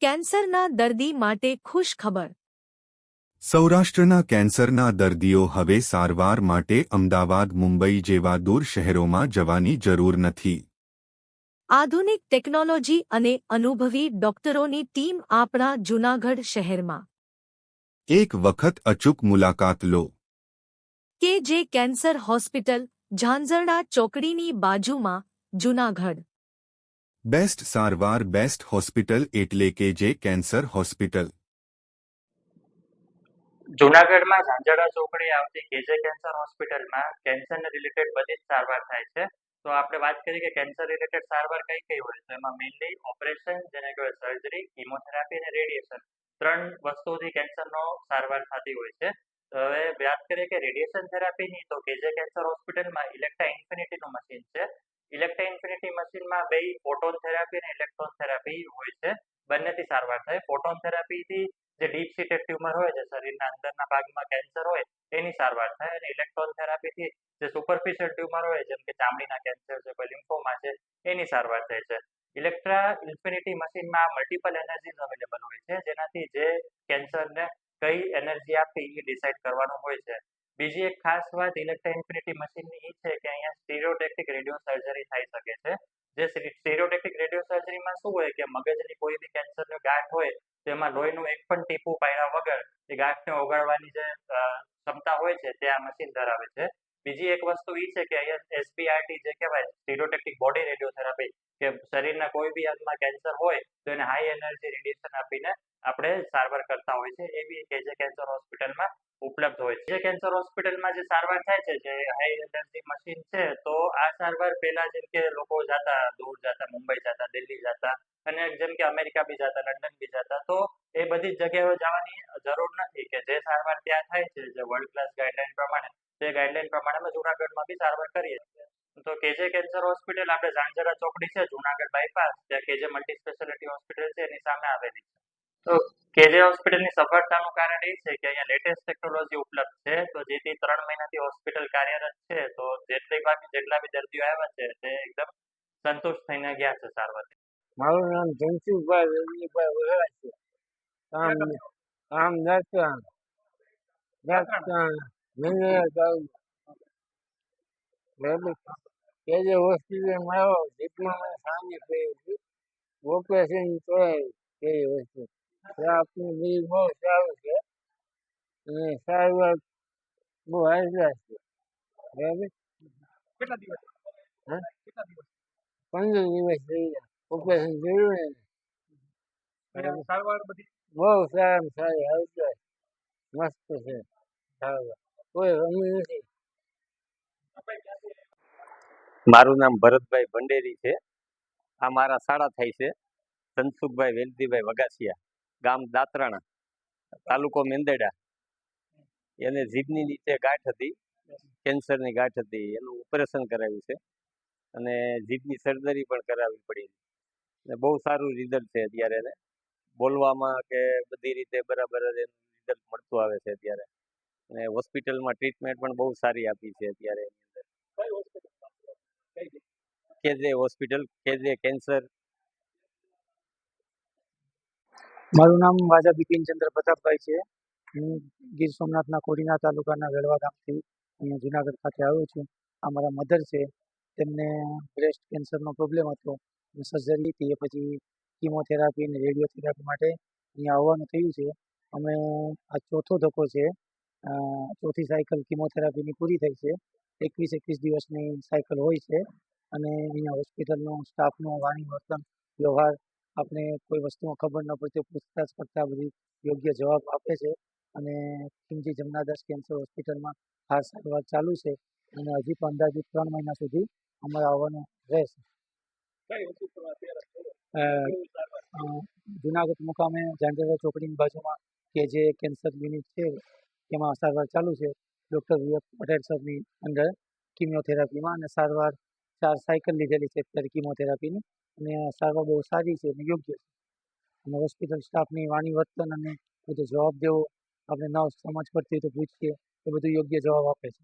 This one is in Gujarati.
કેન્સરના દર્દી માટે ખુશ ખબર. સૌરાષ્ટ્રના કેન્સરના દર્દીઓ હવે સારવાર માટે અમદાવાદ મુંબઈ જેવા દૂર શહેરોમાં જવાની જરૂર નથી. આધુનિક ટેકનોલોજી અને અનુભવી ડોક્ટરોની ટીમ આપણા જૂનાગઢ શહેરમાં. એક વખત અચૂક મુલાકાત લો. કે જે કેન્સર હોસ્પિટલ ઝાંઝરડા ચોકડીની બાજુમાં જૂનાગઢ. બેસ્ટ સારવાર, બેસ્ટ હોસ્પિટલ એટલે કે જે કેન્સર હોસ્પિટલ. જુનાગઢમાં ઝાંઝડા ચોકડી આવતી કેજે કેન્સર હોસ્પિટલમાં કેન્સરને રિલેટેડ બધી જ સારવાર થાય છે. તો આપણે વાત કરીએ કે કેન્સર રિલેટેડ સારવાર કઈ કઈ હોય? તો એમાં મેઇનલી ઓપરેશન જેને કહેવાય સર્જરી કિમોથેરાપી અને રેડિયેશન ત્રણ વસ્તુથી કેન્સરનો સારવાર થતી હોય છે. હવે વાત કરીએ કે રેડિયેશન થેરાપીની તો કેજે કેન્સર હોસ્પિટલમાં ઇલેક્ટ્રા ઇન્ફિનિટીનું મશીન છે. ઇલેક્ટ્રા ઇન્ફિનિટી મશીનમાં બે ફોટોન થેરાપી અને ઇલેક્ટ્રોન થેરાપી હોય છે. બંનેથી સારવાર થાય. ફોટોન થેરાપીથી જે ડીપ સીટેડ ટ્યુમર હોય છે શરીરના અંદરના ભાગમાં કેન્સર હોય, એની સારવાર થાય. અને ઇલેક્ટ્રોન થેરાપીથી જે સુપરફિશિયલ ટ્યુમર હોય, જેમ કે ચામડીના કેન્સર છે, કોઈ લિમ્ફોમા છે, એની સારવાર થાય છે. ઇલેક્ટ્રા ઇન્ફિનિટી મશીનમાં મલ્ટિપલ એનર્જીઝ અવેલેબલ હોય છે. જેનાથી જે કેન્સરને કઈ એનર્જી આપી, એ ડિસાઇડ કરવાનું હોય છે. બીજી એક ખાસ વાત ઇલેક્ટ્રા ઇન્ફિનિટી મશીનની એ છે કે અહીંયા સ્ટીરોટેક્ટિક રેડિયો સર્જરી થઈ શકે છે. જે સ્ટીરોટેક્ટિક રેડિયો સર્જરીમાં શું હોય કે મગજની કોઈ બી કેન્સરનો ગાંઠ હોય તેમાં લોહીનું એક પણ ટીપું પાડ્યા વગર એ ગાંઠને ઓગાળવાની જે ક્ષમતા હોય છે તે આ મશીન ધરાવે છે. બીજી એક વસ્તુ એ છે કે અહીંયા એસબીઆરટી જે કહેવાય સ્ટીરોટેક્ટિક બોડી રેડિયોથેરાપી કે શરીરના કોઈ બી અંગમાં કેન્સર હોય, તો એને હાઈ એનર્જી રેડિયેશન આપીને આપણે સારવાર કરતા હોય છે. એ બી કેજે કેન્સર હોસ્પિટલમાં ઉપલબ્ધ હોય છે. કેન્સર હોસ્પિટલમાં જે સારવાર થાય છે, જે હાઈ એનર્જી મશીન છે, તો આ સારવાર પહેલા જેમ કે લોકો જતા, દૂર જતા, મુંબઈ જતા, દિલ્હી જતા અને જેમ કે અમેરિકા બી જતા, લંડન બી જતા, તો એ બધી જગ્યાએ જવાની જરૂર નથી કે જે સારવાર ત્યાં થાય છે, જે વર્લ્ડ ક્લાસ ગાઈડલાઈન પ્રમાણે. તે ગાઈડલાઈન પ્રમાણે અમે જુનાગઢમાં બી સારવાર કરીએ તો કેજે કેન્સર હોસ્પિટલ આપણે ઝાંઝરા ચોકડી છે, જુનાગઢ બાયપાસ ત્યાં કેજે મલ્ટી સ્પેશિયાલિટી હોસ્પિટલ છે, એની સામે આવેલી છે. તો કેજે હોસ્પિટલની સફળતાનું કારણ એ છે કે અહીંયા લેટેસ્ટ ટેકનોલોજી ઉપલબ્ધ છે. તો જેથી ત્રણ મહિનાથી હોસ્પિટલ કાર્યરત છે, તો જેટલી બી જેટલા બી દર્દીઓ આવ્યા છે, તે એકદમ સંતોષ થઈને ગયા છે સારવારથી મારું નામ ધનસુખભાઈ વેલજીભાઈ વહેલા છે. કામ કામ નરસાણ નરસાણ મેંદરા તાલુકા કેજે હોસ્પિટલમાં આવ્યો જીપમાં મને સાંજે પડી ઓપરેશન તો કેવી વસ્તુ આપની બી બહુ સારું છે. અને સારવાર બહુ હાજરા છે. બરાબર? કેટલા દિવસ? હા? કેટલા દિવસ? પંદર દિવસ થઈ ગયા. ઓપરેશન કર્યું ને સારવાર બધી? બહુ સારામાં સારી હાજર મસ્ત છે સારવાર. કોઈ રમી નથી. મારું નામ ભરતભાઈ ભંડેરી છે. આ મારા શાળા થાય છે. ધનસુખભાઈ વેલજીભાઈ વગાસિયા. ગામ દાતરાણા તાલુકો મેંદેડા. એને જીભની નીચે ગાંઠ હતી કેન્સરની ગાંઠ હતી એનું ઓપરેશન કરાવ્યું છે. અને જીભની સર્જરી પણ કરાવવી પડી. અને બહુ સારું રિઝલ્ટ છે અત્યારે એને. બોલવામાં કે બધી રીતે બરાબર એનું રિઝલ્ટ મળતું આવે છે અત્યારે. અને હોસ્પિટલમાં ટ્રીટમેન્ટ પણ બહુ સારી આપી છે અત્યારે એની અંદર? કેજે હોસ્પિટલ કેજે કેન્સર. મારું નામ વાજા બિપિનચંદ્ર પ્રતાપભાઈ છે. હું ગીર સોમનાથના કોડીના તાલુકાના વેળવા ગામથી અહીંયા જુનાગઢ ખાતે આવ્યો છું. આ મારા મધર છે. તેમને બ્રેસ્ટ કેન્સરનો પ્રોબ્લેમ હતો. સર્જરી હતી એ પછી કીમોથેરાપી અને રેડિયોથેરાપી માટે અહીંયા આવવાનું થયું છે. અમે આ ચોથો ધક્કો છે. ચોથી સાયકલ કીમોથેરાપીની પૂરી થઈ છે. એકવીસ એકવીસ દિવસની સાયકલ હોય છે. અને અહીંયા હોસ્પિટલનો સ્ટાફનો વાણી વર્તન વ્યવહાર આપણે કોઈ વસ્તુમાં ખબર ન પડતી પૂછતાછ કરતા બધી યોગ્ય જવાબ આપે છે. અને ખીમજી જમનાદાસ કેન્સર હોસ્પિટલમાં ખાસ સારવાર ચાલુ છે અને હજી પણ અંદાજિત ત્રણ મહિના સુધી અમારે આવવાનું રહેશે. જુનાગઢ મુકામે જાંજરા ચોકડીની બાજુમાં કે જે કેન્સર યુનિટ છે તેમાં સારવાર ચાલુ છે. ડૉક્ટર વિવેક પટેલ સરની અંદર કિમિયોથેરાપીમાં અને સારવાર ચાર સાયકલ લીધેલી છે અત્યારે કિમોથેરાપીની અને સારવાર બહુ સારી છે અને યોગ્ય છે. અને હોસ્પિટલ સ્ટાફની વાણી વર્તન અને બધો જવાબ દેવો આપણે ન સમજ પડતી તો પૂછીએ એ બધું યોગ્ય જવાબ આપે છે.